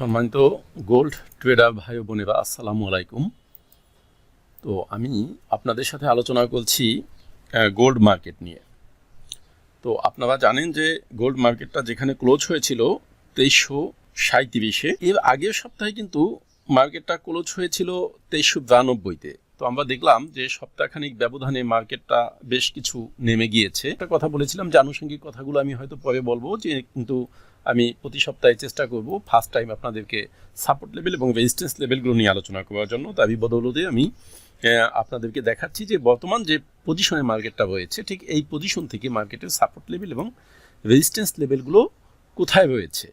সম্মানিত gold tedder ভাই বোনেরা, আসসালামু আলাইকুম। তো আমি আপনাদের সাথে আলোচনা করছি গোল্ড মার্কেট নিয়ে। তো আপনারা জানেন যে গোল্ড মার্কেটটা যেখানে ক্লোজ হয়েছিল তেইশশো সাঁত্রিশে এর আগের সপ্তাহে কিন্তু মার্কেটটা ক্লোজ হয়েছিল তেইশশো বিরানব্বইতে। তো আমরা দেখলাম যে সপ্তাহখানিক ব্যবধানে মার্কেটটা বেশ কিছু নেমে গিয়েছে। একটা কথা বলেছিলাম যে আনুষঙ্গিক কথাগুলো আমি হয়তো পরে বলব যে কিন্তু আমি প্রতি সপ্তাহে চেষ্টা করব ফার্স্ট টাইম আপনাদেরকে সাপোর্ট লেভেল এবং রেজিস্ট্যান্স লেভেলগুলো নিয়ে আলোচনা করার জন্য। তারই বদৌলতে আমি আপনাদেরকে দেখাচ্ছি যে বর্তমান যে পজিশনে মার্কেটটা রয়েছে, ঠিক এই পজিশন থেকে মার্কেটের সাপোর্ট লেভেল এবং রেজিস্ট্যান্স লেভেলগুলো কোথায় রয়েছে?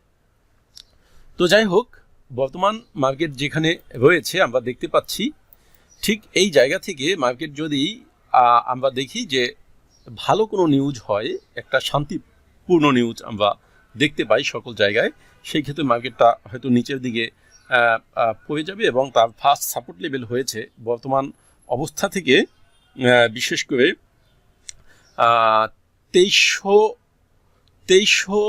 তো যাই হোক, বর্তমান মার্কেট যেখানে রয়েছে আমরা দেখতে পাচ্ছি ঠিক এই জায়গা থেকে মার্কেট যদি আমরা দেখি যে ভালো কোনো নিউজ হয়, একটা শান্তিপূর্ণ নিউজ আমরা দেখতে পাই সকল জায়গায়, সেই ক্ষেত্রে মার্কেটটা হয়তো নিচের দিকে পড়ে যাবে এবং তার ফার্স্ট সাপোর্ট লেভেল হয়েছে বর্তমান অবস্থা থেকে বিশেষ করে তেইশশো তেইশশো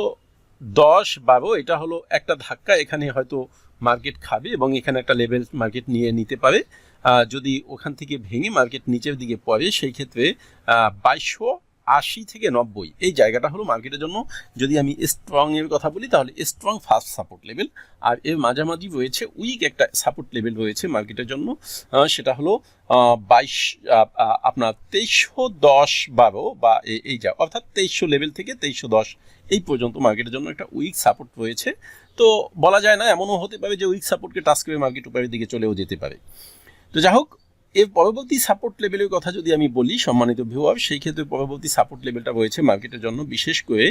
দশ, বারো, এটা হলো একটা ধাক্কা, এখানে হয়তো মার্কেট খাবে এবং এখানে একটা লেভেল মার্কেট নিয়ে নিতে পারে। যদি ওখান থেকে ভেঙে মার্কেট নিচের দিকে পড়ে, সেই ক্ষেত্রে বাইশশো আশি থেকে নব্বই। এই জায়গাটা হলো মার্কেটের জন্য যদি আমি স্ট্রং এর কথা বলি, তাহলে স্ট্রং ফার্স্ট সাপোর্ট লেভেল আর এর মাঝামাঝি রয়েছে উইক একটা সাপোর্ট লেভেল রয়েছে মার্কেটের জন্য। সেটা হলো বাইশ আপনার তেইশশো দশ বারো বা এই যা, অর্থাৎ তেইশশো লেভেল থেকে তেইশশো দশ এই পর্যন্ত মার্কেটের জন্য একটা উইক সাপোর্ট রয়েছে। তো বলা যায় না, এমনও হতে পারে যে উইক সাপোর্টকে টাচ করে মার্কেট উপরের দিকে চলেও যেতে পারে। তো যাই হোক এর পরবর্তী সাপোর্ট লেভেলের কথা যদি আমি বলি, সম্মানিত ভিউয়ার সেই ক্ষেত্রে পরবর্তী সাপোর্ট লেভেলটা রয়েছে মার্কেটের জন্য, বিশেষ করে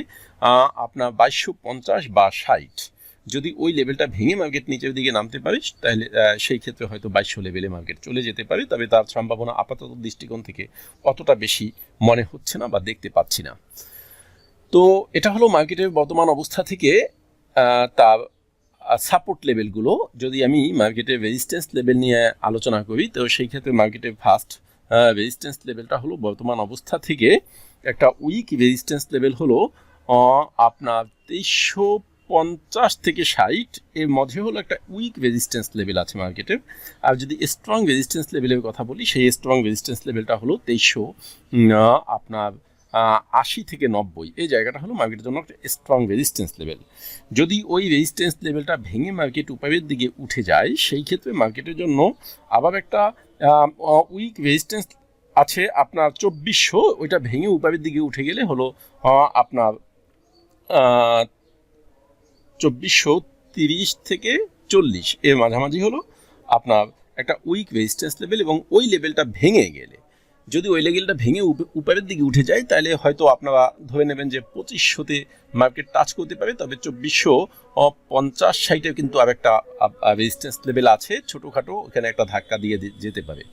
আপনার বাইশশো পঞ্চাশ বা ষাট। যদি ওই লেভেলটা ভেঙে মার্কেট নিচের দিকে নামতে পারে তাহলে সেই ক্ষেত্রে হয়তো বাইশশো লেভেলে মার্কেট চলে যেতে পারে, তবে তার সম্ভাবনা আপাতত দৃষ্টিকোণ থেকে অতটা বেশি মনে হচ্ছে না বা দেখতে পাচ্ছি না। তো এটা হলো মার্কেটের বর্তমান অবস্থা থেকে তার সাপোর্ট লেভেলগুলো যদি আমি মার্কেটের রেজিস্ট্যান্স লেভেল নিয়ে আলোচনা করি, তো সেই ক্ষেত্রে মার্কেটের ফার্স্ট রেজিস্ট্যান্স লেভেলটা হলো বর্তমান অবস্থা থেকে একটা উইক রেজিস্ট্যান্স লেভেল হলো আপনার তেইশশো পঞ্চাশ থেকে ষাট এর মধ্যে হলো একটা উইক রেজিস্ট্যান্স লেভেল আছে মার্কেটের আর যদি স্ট্রং রেজিস্ট্যান্স লেভেলের কথা বলি, সেই স্ট্রং রেজিস্ট্যান্স লেভেলটা হলো তেইশশো আপনার আশি থেকে নব্বই। এই জায়গাটা হলো মার্কেটের জন্য একটা স্ট্রং রেজিস্ট্যান্স লেভেল যদি ওই রেজিস্ট্যান্স লেভেলটা ভেঙে মার্কেট উপায়ের দিকে উঠে যায়, সেই ক্ষেত্রে মার্কেটের জন্য আবার একটা উইক রেজিস্ট্যান্স আছে আপনার চব্বিশশো, ওইটা ভেঙে উপায়ের দিকে উঠে গেলে হলো আপনার চব্বিশশো তিরিশ থেকে চল্লিশ। এর মাঝামাঝি হলো আপনার একটা উইক রেজিস্ট্যান্স লেভেল এবং ওই লেভেলটা ভেঙে গেলে। যদি ওই লেগেলটা ভেঙে উপ- উপরের দিকে উঠে যায়, তাহলে হয়তো আপনারা ধরে নেবেন যে পঁচিশশোতে মার্কেট টাচ করতে পারে, তবে চব্বিশশো পঞ্চাশ ষাটে কিন্তু আর একটা রেজিস্ট্যান্স লেভেল আছে, ছোটোখাটো ওখানে একটা ধাক্কা দিয়ে যেতে পারে।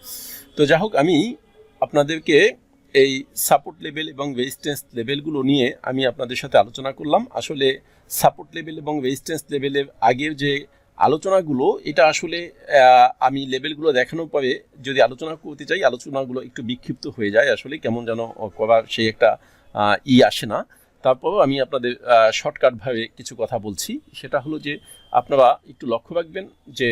তো যাই হোক, আমি আপনাদেরকে এই সাপোর্ট লেভেল এবং রেজিস্ট্যান্স লেভেলগুলো নিয়ে আমি আপনাদের সাথে আলোচনা করলাম। আসলে সাপোর্ট লেভেল এবং রেজিস্ট্যান্স লেভেলের আগের যে আলোচনাগুলো, এটা আসলে আমি লেভেলগুলো দেখানোর পরে যদি আলোচনা করতে চাই, আলোচনাগুলো একটু বিক্ষিপ্ত হয়ে যায় আসলে, কেমন যেন করার সেই একটা ই আসে না। তারপরেও আমি আপনাদের শর্টকাটভাবে কিছু কথা বলছি। সেটা হলো যে, আপনারা একটু লক্ষ্য রাখবেন যে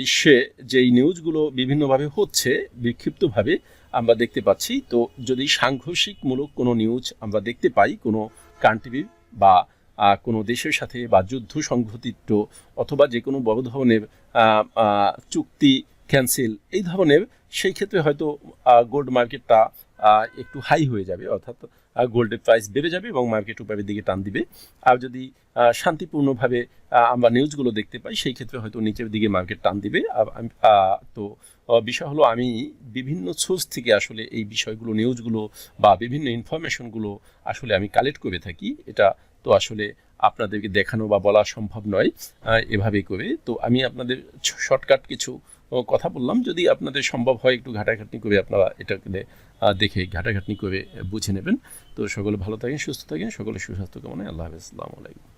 বিশ্বে যেই নিউজগুলো বিভিন্নভাবে হচ্ছে, বিক্ষিপ্তভাবে আমরা দেখতে পাচ্ছি। তো যদি সাংঘর্ষিকমূলক কোনো নিউজ আমরা দেখতে পাই, কোনো কান্ট্রির বা কোনো দেশের সাথে বা যুদ্ধ সংঘটিত অথবা যে কোনো বড় ধরনের চুক্তি ক্যান্সেল এই ধরনের, সেই ক্ষেত্রে হয়তো গোল্ড মার্কেটটা একটু হাই হয়ে যাবে। অর্থাৎ গোল্ডের প্রাইস বেড়ে যাবে এবং মার্কেট উপরের দিকে টান দিবে। আর যদি শান্তিপূর্ণভাবে আমরা নিউজগুলো দেখতে পাই, সেই ক্ষেত্রে হয়তো নিচের দিকে মার্কেট টান দিবে। আর তো বিষয় হলো আমি বিভিন্ন সোর্স থেকে আসলে এই বিষয়গুলো নিউজগুলো বা বিভিন্ন ইনফরমেশনগুলো আসলে আমি কালেক্ট করে থাকি। এটা তো আসলে আপনাদেরকে দেখানো বা বলা সম্ভব নয় এভাবে করে। তো আমি আপনাদের শর্টকাট কিছু কথা বললাম। যদি আপনাদের সম্ভব হয় একটু ঘাটাঘাটনি করে আপনারা এটাকে দেখে ঘাটাঘাটনি করে বুঝে নেবেন। তো সকলে ভালো থাকেন, সুস্থ থাকেন, সকলে সুস্বাস্থ্য কামনায় আল্লাহ হাফিজ। আসসালামু আলাইকুম।